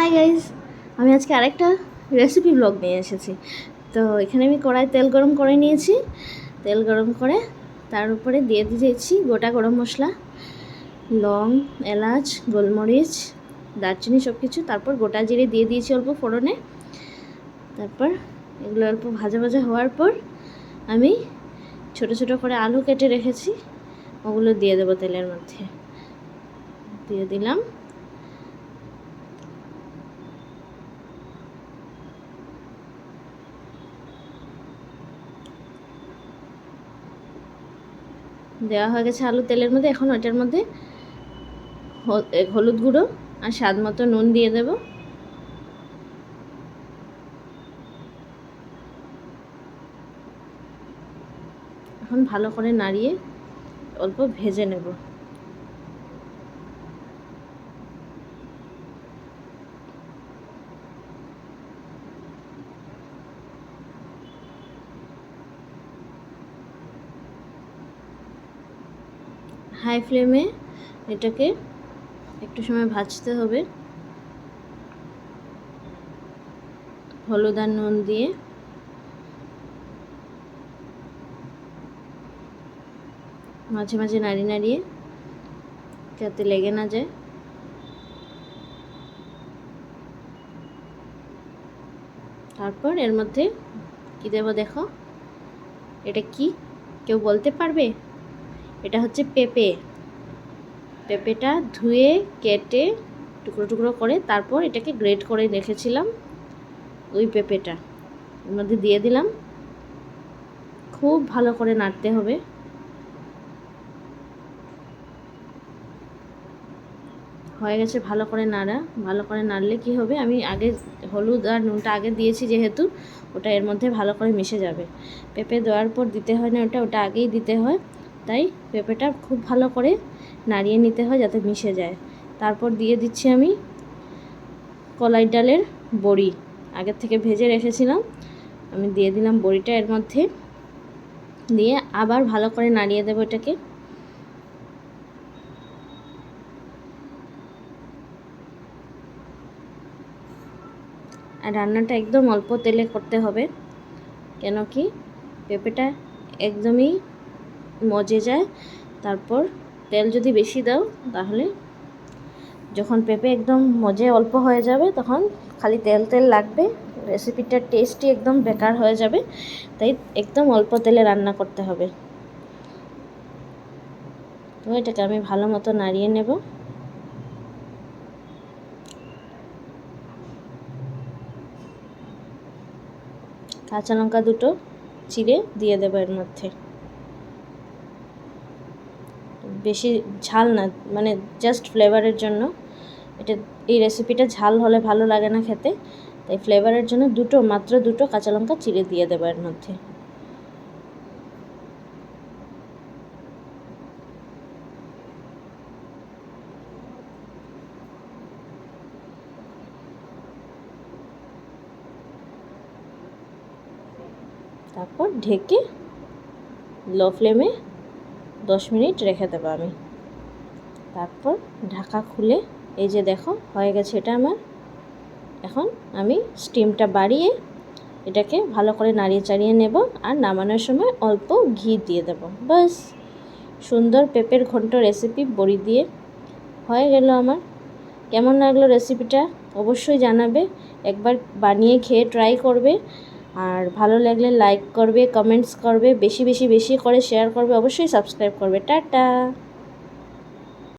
Hi guys আমি আজকে আরেকটা রেসিপি ব্লগ নিয়ে এসেছি। তো এখানে আমি কড়াই তেল গরম করে নিয়েছি। তেল গরম করে তার উপরে দিয়ে দিয়েছি গোটা গরম মশলা, লং, এলাচ, গোলমরিচ, দারচিনি সব কিছু তারপর গোটা জিরে দিয়ে দিয়েছি অল্প ফোড়নে। তারপর এগুলো অল্প ভাজা ভাজা হওয়ার পর আমি ছোট ছোট করে আলু কেটে রেখেছি। ওগুলো দিয়ে দেবো তেলের মধ্যে। দিয়ে দিলাম। দেওয়া হয়ে গেছে আলু তেলের মধ্যে। এখন ওটার মধ্যে হলুদ গুঁড়ো আর স্বাদ মতো নুন দিয়ে দেব। এখন ভালো করে নাড়িয়ে অল্প ভেজে নেব। হাই ফ্লেমে এটাকে একটু সময় ভাজতে হবে। হলুদ আর নুন দিয়ে। মাঝে মাঝে নাড়িয়ে নাড়িয়ে যাতে লেগে না যায়। তারপর এর মধ্যে কী দেবো দেখো? এটা কি? কেউ বলতে পারবে? এটা হচ্ছে পেঁপে। পেঁপেটা ধুয়ে, কেটে টুকরো টুকরো করে তারপর এটাকে গ্রেট করে রেখেছিলাম ওই পেঁপেটা। এর মধ্যে দিয়ে দিলাম। খুব ভালো করে নাড়তে হবে। হয়ে গেছে ভালো করে নাড়া। ভালো করে নাড়লে কি হবে? আমি আগে হলুদ আর নুনটা আগে দিয়েছি যেহেতু, ওটা এর মধ্যে ভালো করে মিশে যাবে। পেঁপে দেওয়ার পর দিতে হয় না, ওটা ওটা আগেই দিতে হয়। তাই পেঁপেটা খুব ভালো করে নাড়িয়ে নিতে হয় যাতে মিশে যায়। তারপর দিয়ে দিচ্ছি আমি কলাই ডালের বড়ি। আগের থেকে ভেজে রেখেছিলাম। আমি দিয়ে দিলাম বড়িটা এর মধ্যে। দিয়ে আবার ভালো করে নাড়িয়ে দেবো এটাকে। আর রান্নাটা একদম অল্প তেলে করতে হবে। কেন কি পেঁপেটা একদমই মজে যায়। তারপর তেল যদি বেশি দাও, তাহলে যখন পেঁপে একদম মজে অল্প হয়ে যাবে, তখন খালি তেল তেল লাগবে রেসিপিটার টেস্টই একদম বেকার হয়ে যাবে, তাই একদম অল্প তেলে রান্না করতে হবে। তো এটাকে আমি ভালো মতো নাড়িয়ে নেব। কাঁচা লঙ্কা দুটো চিড়ে দিয়ে দেবো এর মধ্যে। বেশি ঝাল না মানে জাস্ট ফ্লেভারের জন্য। এটা, এই রেসিপিটা ঝাল হলে ভালো লাগে না খেতে। তাই ফ্লেভারের জন্য দুটো, মাত্র দুটো কাঁচা লঙ্কা চিড়ে দিয়ে দেবো এর মধ্যে। তারপর ঢেকে লো ফ্লেমে দশ মিনিট রেখে দেবো আমি। তারপর ঢাকা খুলে এই যে দেখো, হয়ে গেছে এটা আমার। এখন আমি স্টিমটা বাড়িয়ে এটাকে ভালো করে নাড়িয়ে চাড়িয়ে নেব আর নামানোর সময় অল্প ঘি দিয়ে দেব। বাস সুন্দর পেঁপের ঘন্ট রেসিপি বড়ি দিয়ে হয়ে গেল আমার। কেমন লাগল রেসিপিটা অবশ্যই জানাবে। একবার বানিয়ে খেয়ে ট্রাই করবে। আর ভালো লাগলে লাইক করবে কমেন্টস করবে, বেশি বেশি বেশি করে শেয়ার করবে, অবশ্যই সাবস্ক্রাইব করবে। টাটা!